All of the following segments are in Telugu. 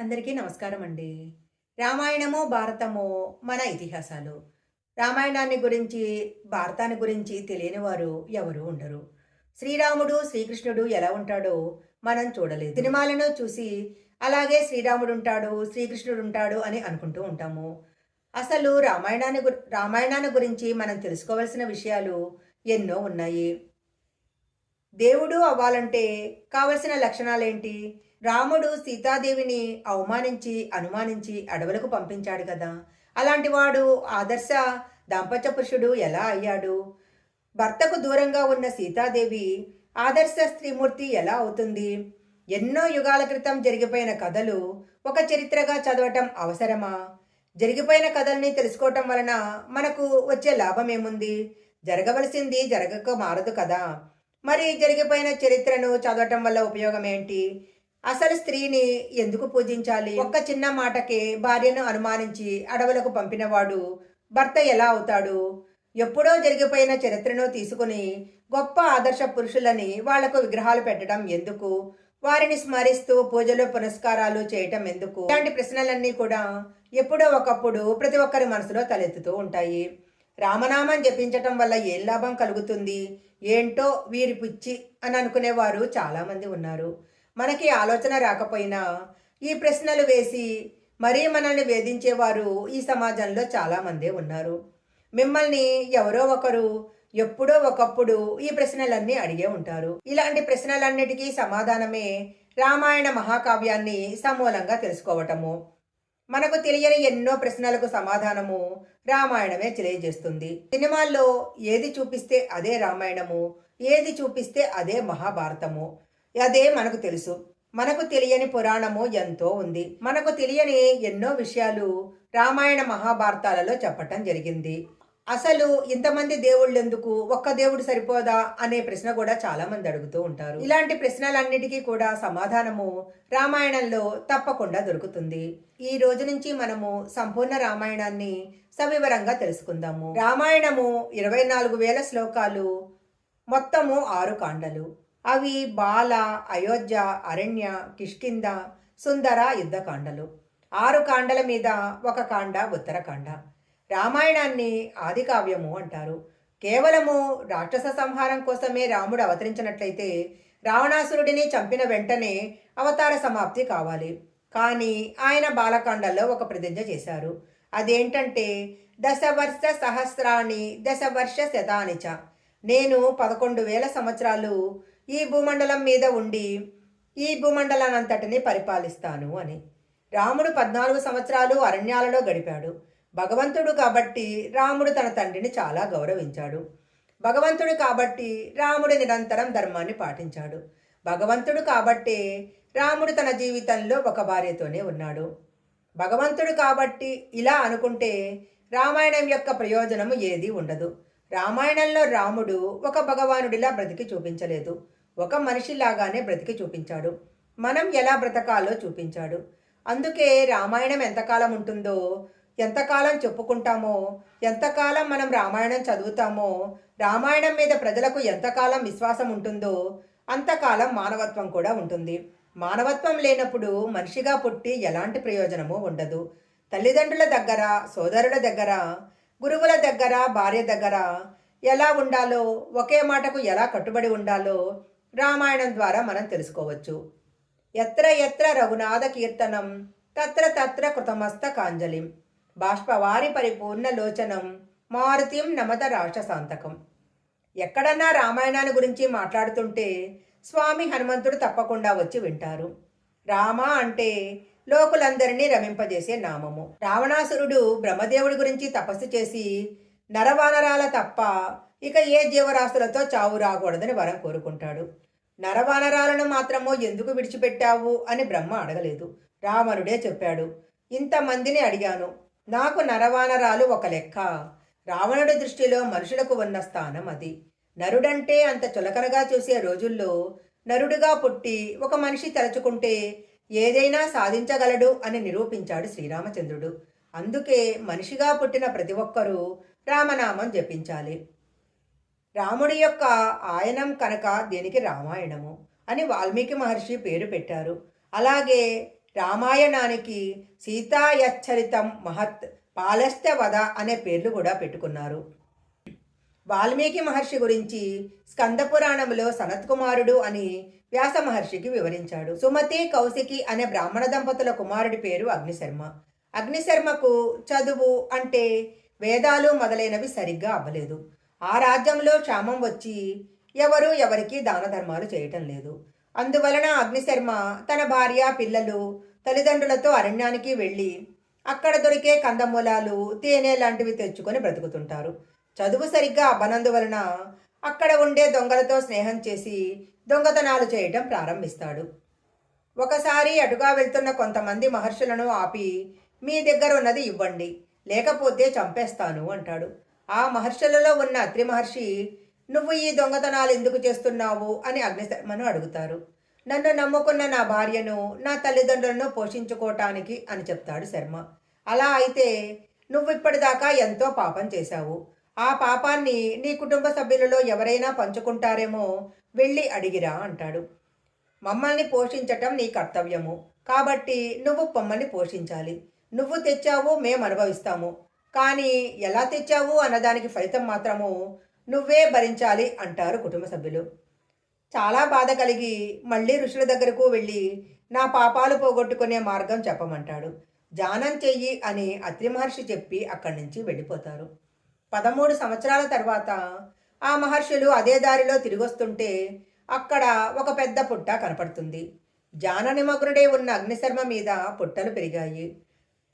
అందరికీ నమస్కారం అండి. రామాయణము భారతము మన ఇతిహాసాలు. రామాయణాన్ని గురించి భారతాన్ని గురించి తెలియని వారు ఎవరు ఉండరు. శ్రీరాముడు శ్రీకృష్ణుడు ఎలా ఉంటాడో మనం చూడలేదు. సినిమాలను చూసి అలాగే శ్రీరాముడు ఉంటాడు శ్రీకృష్ణుడు ఉంటాడు అని అనుకుంటూ ఉంటాము. అసలు రామాయణాన్ని గు రామాయణాన్ని గురించి మనం తెలుసుకోవాల్సిన విషయాలు ఎన్నో ఉన్నాయి. దేవుడు అవ్వాలంటే కావలసిన లక్షణాలేంటి? రాముడు సీతాదేవిని అవమానించి అనుమానించి అడవులకు పంపించాడు కదా. అలాంటి వాడు ఆదర్శ దాంపత్య పురుషుడు ఎలా అయ్యాడు? భర్తకు దూరంగా ఉన్న సీతాదేవి ఆదర్శ స్త్రీమూర్తి ఎలా అవుతుంది? ఎన్నో యుగాల క్రితం జరిగిపోయిన కథలు ఒక చరిత్రగా చదవటం అవసరమా? జరిగిపోయిన కథల్ని తెలుసుకోవటం వలన మనకు వచ్చే లాభం ఏముంది? జరగవలసింది జరగక మారదు కదా. మరి జరిగిపోయిన చరిత్రను చదవటం వల్ల ఉపయోగం ఏంటి అసలు స్త్రీని ఎందుకు పూజించాలి? ఒక్క చిన్న మాటకే భార్యను అనుమానించి అడవులకు పంపినవాడు భర్త ఎలా అవుతాడు? ఎప్పుడో జరిగిపోయిన చరిత్రను తీసుకుని గొప్ప ఆదర్శ పురుషులని వాళ్ళకు విగ్రహాలు పెట్టడం ఎందుకు? వారిని స్మరిస్తూ పూజలు పునస్కారాలు చేయటం ఎందుకు? ఇలాంటి ప్రశ్నలన్నీ కూడా ఎప్పుడో ఒకప్పుడు ప్రతి ఒక్కరి మనసులో తలెత్తుతూ ఉంటాయి. రామనామం జపించటం వల్ల ఏం లాభం కలుగుతుంది? ఏంటో వీరి పిచ్చి అని అనుకునేవారు చాలామంది ఉన్నారు. మనకి ఆలోచన రాకపోయినా ఈ ప్రశ్నలు వేసి మరీ మనల్ని వేధించేవారు ఈ సమాజంలో చాలామందే ఉన్నారు. మిమ్మల్ని ఎవరో ఒకరు ఎప్పుడో ఒకప్పుడు ఈ ప్రశ్నలన్నీ అడిగే ఉంటారు. ఇలాంటి ప్రశ్నలన్నిటికీ సమాధానమే రామాయణ మహాకావ్యాన్ని సమూలంగా తెలుసుకోవటము. మనకు తెలియని ఎన్నో ప్రశ్నలకు సమాధానము రామాయణమే తెలియజేస్తుంది. సినిమాల్లో ఏది చూపిస్తే అదే రామాయణము ఏది చూపిస్తే అదే మహాభారతము. అదే మనకు తెలుసు. మనకు తెలియని పురాణము ఎంతో ఉంది. మనకు తెలియని ఎన్నో విషయాలు రామాయణ మహాభారతాలలో చెప్పటం జరిగింది. అసలు ఇంతమంది దేవుళ్ళు ఎందుకు ఒక్క దేవుడు సరిపోదా? అనే ప్రశ్న కూడా చాలా మంది అడుగుతూ ఉంటారు. ఇలాంటి ప్రశ్నలన్నిటికీ కూడా సమాధానము రామాయణంలో తప్పకుండా దొరుకుతుంది. ఈ రోజు నుంచి మనము సంపూర్ణ రామాయణాన్ని సవివరంగా తెలుసుకుందాము. రామాయణము ఇరవై నాలుగు వేల శ్లోకాలు మొత్తము ఆరు కాండలు. అవి బాల అయోధ్య అరణ్య కిష్కింద సుందర యుద్ధకాండలు ఆరు కాండల మీద ఒక కాండ ఉత్తరకాండ రామాయణాన్ని ఆదికావ్యము అంటారు. కేవలము రాక్షస సంహారం కోసమే రాముడు అవతరించినట్లయితే రావణాసురుడిని చంపిన వెంటనే అవతార సమాప్తి కావాలి. కానీ ఆయన బాలకాండల్లో ఒక ప్రతిజ్ఞ చేశారు. అదేంటంటే దశవర్ష సహస్రాణి దశవర్ష శతానిచ. నేను పదకొండు వేల సంవత్సరాలు ఈ భూమండలం మీద ఉండి ఈ భూమండలానంతటిని పరిపాలిస్తాను అని. రాముడు పద్నాలుగు సంవత్సరాలు అరణ్యాలలో గడిపాడు. భగవంతుడు కాబట్టి రాముడు తన తండ్రిని చాలా గౌరవించాడు. భగవంతుడు కాబట్టి రాముడు నిరంతరం ధర్మాన్ని పాటించాడు. భగవంతుడు కాబట్టే రాముడు తన జీవితంలో ఒక భార్యతోనే ఉన్నాడు. భగవంతుడు కాబట్టి ఇలా అనుకుంటే రామాయణం యొక్క ప్రయోజనము ఏది ఉండదు. రామాయణంలో రాముడు ఒక భగవానుడిలా బ్రతికి చూపించలేదు. ఒక మనిషిలాగానే బ్రతికి చూపించాడు. మనం ఎలా బ్రతకాలో చూపించాడు. అందుకే రామాయణం ఎంతకాలం ఉంటుందో ఎంతకాలం చెప్పుకుంటామో ఎంతకాలం మనం రామాయణం చదువుతామో రామాయణం మీద ప్రజలకు ఎంతకాలం విశ్వాసం ఉంటుందో అంతకాలం మానవత్వం కూడా ఉంటుంది. మానవత్వం లేనప్పుడు మనిషిగా పుట్టి ఎలాంటి ప్రయోజనమూ ఉండదు. తల్లిదండ్రుల దగ్గర సోదరుల దగ్గర గురువుల దగ్గర భార్య దగ్గర ఎలా ఉండాలో ఒకే మాటకు ఎలా కట్టుబడి ఉండాలో రామాయణం ద్వారా మనం తెలుసుకోవచ్చు. ఎత్ర ఎత్ర రఘునాథ కీర్తనం తత్ర తత్ర కృతమస్త కాంజలిం బాష్పవారి పరిపూర్ణ లోచనం మారుతిం నమత రాష్ట్ర రాక్షసాంతకం. ఎక్కడన్నా రామాయణాన్ని గురించి మాట్లాడుతుంటే స్వామి హనుమంతుడు తప్పకుండా వచ్చి వింటారు. రామ అంటే లోకులందరినీ రమింపజేసే నామము. రావణాసురుడు బ్రహ్మదేవుడి గురించి తపస్సు చేసి నరవానరాల తప్ప ఇక ఏ జీవరాశులతో చావు రాకూడదని వరం కోరుకుంటాడు. నరవానరాలను మాత్రము ఎందుకు విడిచిపెట్టావు అని బ్రహ్మ అడగలేదు. రావణుడే చెప్పాడు ఇంతమందిని అడిగాను. నాకు నరవానరాలు ఒక లెక్క. రావణుడి దృష్టిలో మనుషులకు ఉన్న స్థానం అది. నరుడంటే అంత చులకనగా చూసే రోజుల్లో నరుడుగా పుట్టి ఒక మనిషి తలుచుకుంటే ఏదైనా సాధించగలడు అని నిరూపించాడు శ్రీరామచంద్రుడు. అందుకే మనిషిగా పుట్టిన ప్రతి ఒక్కరూ రామనామం జపించాలి. రాముడి యొక్క ఆయనం కనుక దీనికి రామాయణము అని వాల్మీకి మహర్షి పేరు పెట్టారు. అలాగే రామాయణానికి సీతాయచ్చరితం మహత్ పాలస్త్య వద అనే పేర్లు కూడా పెట్టుకున్నారు. వాల్మీకి మహర్షి గురించి స్కందపురాణంలో సనత్కుమారుడు అని వ్యాస మహర్షికి వివరించాడు. సుమతి కౌశికి అనే బ్రాహ్మణ దంపతుల కుమారుడి పేరు అగ్నిశర్మ. అగ్నిశర్మకు చదువు అంటే వేదాలు మొదలైనవి సరిగ్గా అవ్వలేదు. ఆ రాజ్యంలో క్షామం వచ్చి ఎవరు ఎవరికి దాన ధర్మాలు చేయటం లేదు. అందువలన అగ్నిశర్మ తన భార్య పిల్లలు తల్లిదండ్రులతో అరణ్యానికి వెళ్ళి అక్కడ దొరికే కందమూలాలు తేనె లాంటివి తెచ్చుకొని బ్రతుకుతుంటారు. చదువు సరిగ్గా అవ్వనందువలన అక్కడ ఉండే దొంగలతో స్నేహం చేసి దొంగతనాలు చేయటం ప్రారంభిస్తాడు. ఒకసారి అటుగా వెళ్తున్న కొంతమంది మహర్షులను ఆపి మీ దగ్గర ఉన్నది ఇవ్వండి లేకపోతే చంపేస్తాను అంటాడు. ఆ మహర్షులలో ఉన్న అత్రి మహర్షి నువ్వు ఈ దొంగతనాలు ఎందుకు చేస్తున్నావు? అని అగ్నిశర్మను అడుగుతారు. నన్ను నమ్ముకున్న నా భార్యను నా తల్లిదండ్రులను పోషించుకోవటానికి అని చెప్తాడు శర్మ. అలా అయితే నువ్వు ఇప్పటిదాకా ఎంతో పాపం చేశావు. ఆ పాపాన్ని నీ కుటుంబ సభ్యులలో ఎవరైనా పంచుకుంటారేమో వెళ్ళి అడిగిరా అంటాడు. మమ్మల్ని పోషించటం నీ కర్తవ్యము. కాబట్టి నువ్వు పొమ్మని పోషించాలి. నువ్వు తెచ్చావు మేము అనుభవిస్తాము. కానీ ఎలా తెచ్చావు అన్నదానికి ఫలితం మాత్రము నువ్వే భరించాలి అంటారు కుటుంబ సభ్యులు. చాలా బాధ కలిగి మళ్ళీ ఋషుల దగ్గరకు వెళ్ళి నా పాపాలు పోగొట్టుకునే మార్గం చెప్పమంటాడు. జానం చెయ్యి అని అత్రి మహర్షి చెప్పి అక్కడి నుంచి వెళ్ళిపోతారు. పదమూడు సంవత్సరాల తర్వాత ఆ మహర్షులు అదే దారిలో తిరిగొస్తుంటే అక్కడ ఒక పెద్ద పుట్ట కనపడుతుంది. జాననిమగ్నుడే ఉన్న అగ్నిశర్మ మీద పుట్టలు పెరిగాయి.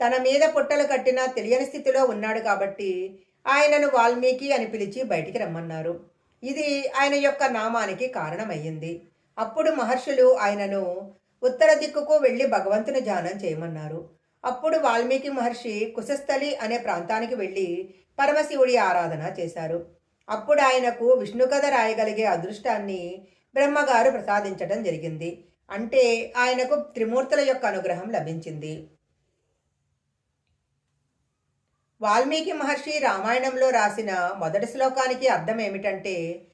తన మీద పుట్టలు కట్టిన తెలియని స్థితిలో ఉన్నాడు కాబట్టి ఆయనను వాల్మీకి అని పిలిచి బయటికి రమ్మన్నారు. ఇది ఆయన యొక్క నామానికి కారణమయ్యింది. అప్పుడు మహర్షులు ఆయనను ఉత్తర దిక్కుకు వెళ్ళి భగవంతుని ధ్యానం చేయమన్నారు. అప్పుడు వాల్మీకి మహర్షి కుశస్థలి అనే ప్రాంతానికి వెళ్ళి పరమశివుడి ఆరాధన చేశారు. అప్పుడు ఆయనకు విష్ణు కథ రాయగలిగే అదృష్టాన్ని బ్రహ్మగారు ప్రసాదించడం జరిగింది. అంటే ఆయనకు త్రిమూర్తుల యొక్క అనుగ్రహం లభించింది. వాల్మీకి మహర్షి రామాయణంలో రాసిన మొదటి శ్లోకానికి అర్థం ఏమిటంటే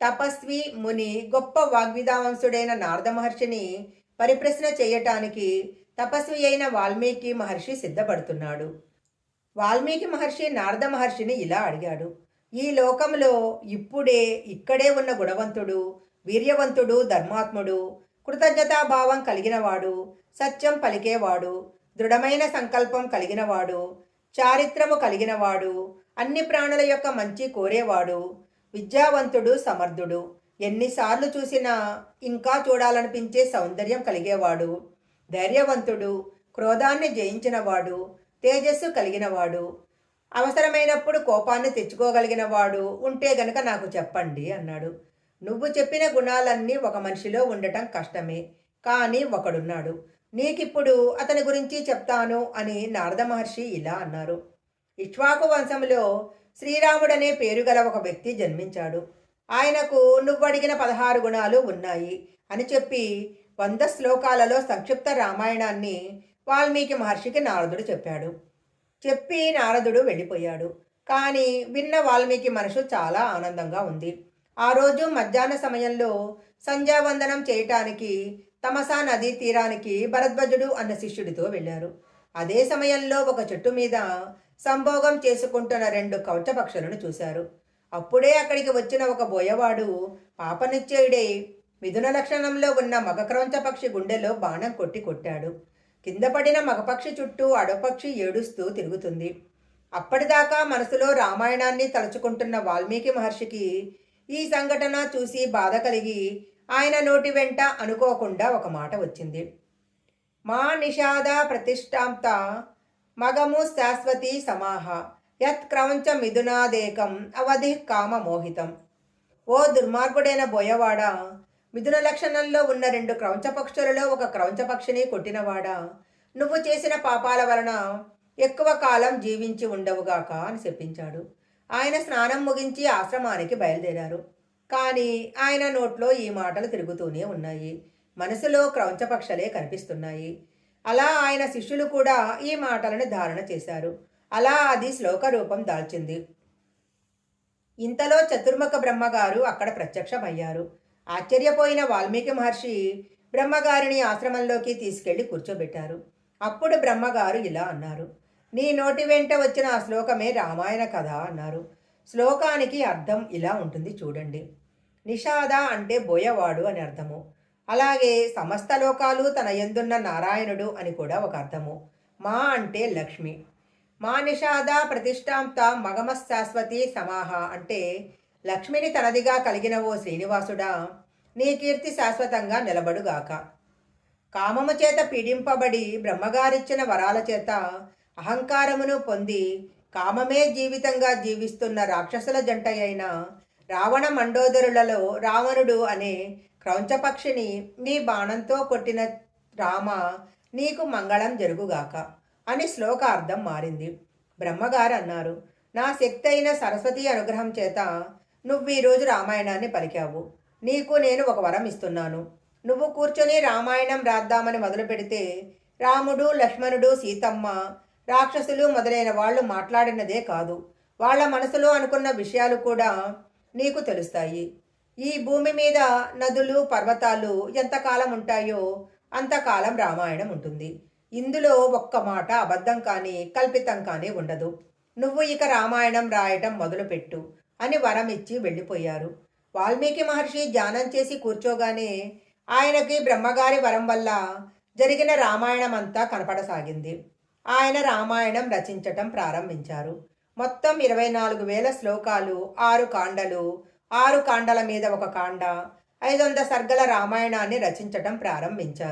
తపస్వి ముని గొప్ప వాగ్విదావంసుడైన నారద మహర్షిని పరిప్రశ్న చేయటానికి తపస్వి అయిన వాల్మీకి మహర్షి సిద్ధపడుతున్నాడు. వాల్మీకి మహర్షి నారద మహర్షిని ఇలా అడిగాడు. ఈ లోకంలో ఇప్పుడే ఇక్కడే ఉన్న గుణవంతుడు వీర్యవంతుడు ధర్మాత్ముడు కృతజ్ఞతాభావం కలిగినవాడు సత్యం పలికేవాడు దృఢమైన సంకల్పం కలిగినవాడు చారిత్రము కలిగినవాడు అన్ని ప్రాణుల యొక్క మంచి కోరేవాడు విద్యావంతుడు సమర్థుడు. ఎన్నిసార్లు చూసినా ఇంకా చూడాలనిపించే సౌందర్యం కలిగేవాడు. ధైర్యవంతుడు క్రోధాన్ని జయించినవాడు తేజస్సు కలిగినవాడు. అవసరమైనప్పుడు కోపాన్ని తెచ్చుకోగలిగినవాడు. ఉంటే గనక నాకు చెప్పండి అన్నాడు. నువ్వు చెప్పిన గుణాలన్నీ ఒక మనిషిలో ఉండటం కష్టమే. కానీ ఒకడున్నాడు. నీకిప్పుడు అతని గురించి చెప్తాను అని నారద మహర్షి ఇలా అన్నారు. ఇక్ష్వాకు వంశంలో శ్రీరాముడనే పేరు గల ఒక వ్యక్తి జన్మించాడు. ఆయనకు నువ్వు అడిగిన పదహారు గుణాలు ఉన్నాయి అని చెప్పి వంద శ్లోకాలలో సంక్షిప్త రామాయణాన్ని వాల్మీకి మహర్షికి నారదుడు చెప్పాడు. చెప్పి నారదుడు వెళ్ళిపోయాడు. కానీ విన్న వాల్మీకి మనసు చాలా ఆనందంగా ఉంది. ఆ రోజు మధ్యాహ్న సమయంలో సంధ్యావందనం చేయటానికి తమసా నదీ తీరానికి భరద్వజుడు అన్న శిష్యుడితో వెళ్ళారు. అదే సమయంలో ఒక చెట్టు మీద సంభోగం చేసుకుంటున్న రెండు కవచపక్షులను చూశారు. అప్పుడే అక్కడికి వచ్చిన ఒక బోయవాడు పాపనిశ్చయుడే మిథున లక్షణంలో ఉన్న మగక్రౌంచ పక్షి గుండెలో బాణం కొట్టి కొట్టాడు. కింద పడిన మగపక్షి చుట్టూ అడపక్షి ఏడుస్తూ తిరుగుతుంది. అప్పటిదాకా మనసులో రామాయణాన్ని తలుచుకుంటున్న వాల్మీకి మహర్షికి ఈ సంఘటన చూసి బాధ కలిగి ఆయన నోటి వెంట అనుకోకుండా ఒక మాట వచ్చింది. మా నిషాద ప్రతిష్టాంత మగము శాశ్వతి సమాహ యత్ క్రౌంచ మిథునాదేకం అవధి కామ మోహితం. ఓ దుర్మార్గుడైన బోయవాడ మిథున లక్షణంలో ఉన్న రెండు క్రౌంచ పక్షులలో ఒక క్రౌంచ పక్షిని కొట్టినవాడా. నువ్వు చేసిన పాపాల వలన ఎక్కువ కాలం జీవించి ఉండవుగాక అని చెప్పించాడు. ఆయన స్నానం ముగించి ఆశ్రమానికి బయలుదేరారు. కానీ ఆయన నోట్లో ఈ మాటలు తిరుగుతూనే ఉన్నాయి. మనసులో క్రౌంచపక్షలే కనిపిస్తున్నాయి. అలా ఆయన శిష్యులు కూడా ఈ మాటలను ధారణ చేశారు. అలా అది శ్లోక రూపం దాల్చింది. ఇంతలో చతుర్ముఖ బ్రహ్మగారు అక్కడ ప్రత్యక్షమయ్యారు. ఆశ్చర్యపోయిన వాల్మీకి మహర్షి బ్రహ్మగారిని ఆశ్రమంలోకి తీసుకెళ్ళి కూర్చోబెట్టారు. అప్పుడు బ్రహ్మగారు ఇలా అన్నారు నీ నోటి వెంట వచ్చిన ఆ శ్లోకమే రామాయణ కథ అన్నారు. శ్లోకానికి అర్థం ఇలా ఉంటుంది చూడండి. నిషాద అంటే బోయవాడు అని అర్థము. అలాగే సమస్త లోకాలు తన ఎందున్న నారాయణుడు అని కూడా ఒక అర్థము. మా అంటే లక్ష్మి. మా నిషాద ప్రతిష్టాంత మగమ శాశ్వతి సమాహ అంటే లక్ష్మిని తనదిగా కలిగిన ఓ శ్రీనివాసుడా నీ కీర్తి శాశ్వతంగా నిలబడుగాక. కామము చేత పీడింపబడి బ్రహ్మగారిచ్చిన వరాల చేత అహంకారమును పొంది కామమే జీవితంగా జీవిస్తున్న రాక్షసుల జంట అయిన రావణ మండోదరులలో రావణుడు అనే క్రౌంచపక్షిని నీ బాణంతో కొట్టిన రామ నీకు మంగళం జరుగుగాక అని శ్లోకార్థం మారింది. బ్రహ్మగారు అన్నారు నా శక్తి అయిన సరస్వతి అనుగ్రహం చేత నువ్వు ఈరోజు రామాయణాన్ని పలికావు. నీకు నేను ఒక వరం ఇస్తున్నాను. నువ్వు కూర్చొని రామాయణం రాద్దామని మొదలు పెడితే రాముడు లక్ష్మణుడు సీతమ్మ రాక్షసులు మొదలైన వాళ్ళు మాట్లాడినదే కాదు. వాళ్ళ మనసులో అనుకున్న విషయాలు కూడా నీకు తెలుస్తాయి. ఈ భూమి మీద నదులు పర్వతాలు ఎంతకాలం ఉంటాయో అంతకాలం రామాయణం ఉంటుంది. ఇందులో ఒక్క మాట అబద్ధం కానీ కల్పితం కానీ ఉండదు. నువ్వు ఇక రామాయణం రాయటం మొదలుపెట్టు. అని వరం ఇచ్చి వెళ్ళిపోయారు. వాల్మీకి మహర్షి ధ్యానం చేసి కూర్చోగానే ఆయనకి బ్రహ్మగారి వరం వల్ల జరిగిన రామాయణం అంతా కనపడసాగింది. ఆయన రామాయణం రచించటం ప్రారంభించారు. మొత్తం ఇరవై నాలుగు వేల శ్లోకాలు ఆరు కాండలు ఆరు కాండల మీద ఒక కాండ ఐదు వందల సర్గల రామాయణాన్ని రచించటం ప్రారంభించారు.